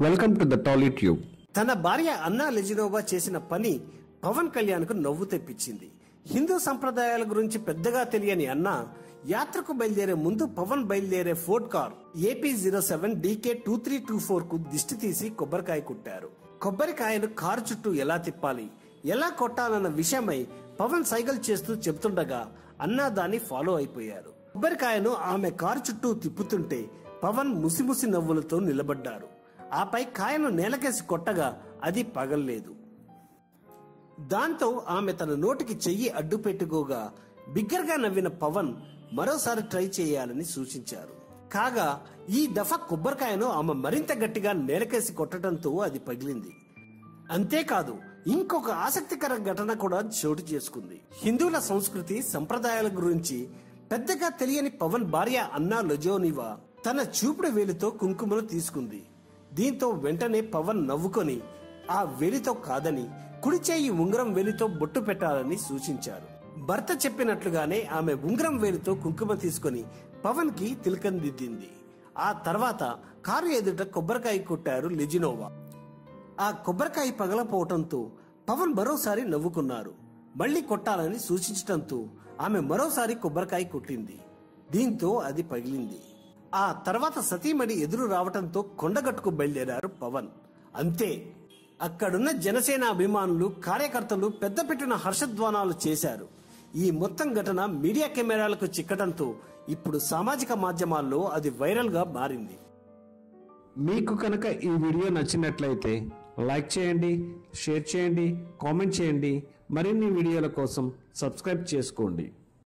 Welcome to the Tolly tube తన భార్య అన్నా లెజినోవా చేసిన పని పవన్ కళ్యాణ్కు నవ్వు తెప్పించింది. హిందూ సంప్రదాయాల గురించి పెద్దగా తెలియని అన్న యాత్రకు బయలుదేరే ముందు పవన్ బయలుదేరే Ford car AP zero seven DK two three two ఫోర్కు దిష్టి తీసి కొబ్బరికాయ కుట్టారు. కొబ్బరికాయను కారు చుట్టూ ఎలా తిప్పాలి ఎలా కొట్టాలన్న విషయమై పవన్ సైకిల్ చేస్తూ చెబుతుండగా అన్నా దాన్ని ఫాలో అయిపోయారు. కొబ్బరికాయను ఆమె కారు చుట్టూ తిప్పుతుంటే పవన్ ముసిముసి నవ్వులతో నిలబడ్డారు. ఆపై కాయను నేలకేసి కొట్టగా అది పగల్లేదు. దాంతో ఆమె తన నోటికి చెయ్యి అడ్డు పెట్టుకోగా బిగ్గరగా నవ్విన పవన్ మరోసారి ట్రై చేయాలని సూచించారు. కాగా ఈ దఫా కొబ్బరికాయను ఆమె మరింత గట్టిగా నేలకేసి కొట్టడంతో అది పగిలింది. అంతేకాదు ఇంకొక ఆసక్తికర ఘటన కూడా చోటు చేసుకుంది. హిందువుల సంస్కృతి సంప్రదాయాల గురించి పెద్దగా తెలియని పవన్ భార్య అన్నా లజోనివా తన చూపుడు వేలితో కుంకుమను తీసుకుంది. దీంతో వెంటనే పవన్ నవ్వుకొని ఆ వేలితో కాదని కుడి చేయి ఉంగరం వేలితో బొట్టు పెట్టాలని సూచించారు. భర్త చెప్పినట్లుగానే ఆమె ఉంగరం వేలితో కుంకుమ తీసుకొని పవన్కి తిలకం దిద్దింది ఆ తర్వాత కారు ఎదుట కొబ్బరికాయ కొట్టారు లిజినోవా. ఆ కొబ్బరికాయ పగలపోవటంతో పవన్ మరోసారి నవ్వుకున్నారు. మళ్ళీ కొట్టాలని సూచించటంతో ఆమె మరోసారి కొబ్బరికాయ కొట్టింది. దీంతో అది పగిలింది. ఆ తర్వాత సతీమణి ఎదురు రావటంతో కొండగట్టుకు బయలుదేరారు పవన్. అంతే. అక్కడున్న జనసేన అభిమానులు కార్యకర్తలు పెద్ద పెట్టిన హర్షధ్వానాలు చేశారు. ఈ మొత్తం ఘటన మీడియా కెమెరాలకు చిక్కడంతో ఇప్పుడు సామాజిక మాధ్యమాల్లో అది వైరల్గా మారింది. మీకు కనుక ఈ వీడియో నచ్చినట్లయితే లైక్ చేయండి షేర్ చేయండి కామెంట్ చేయండి. మరిన్ని వీడియోల కోసం సబ్స్క్రైబ్ చేసుకోండి.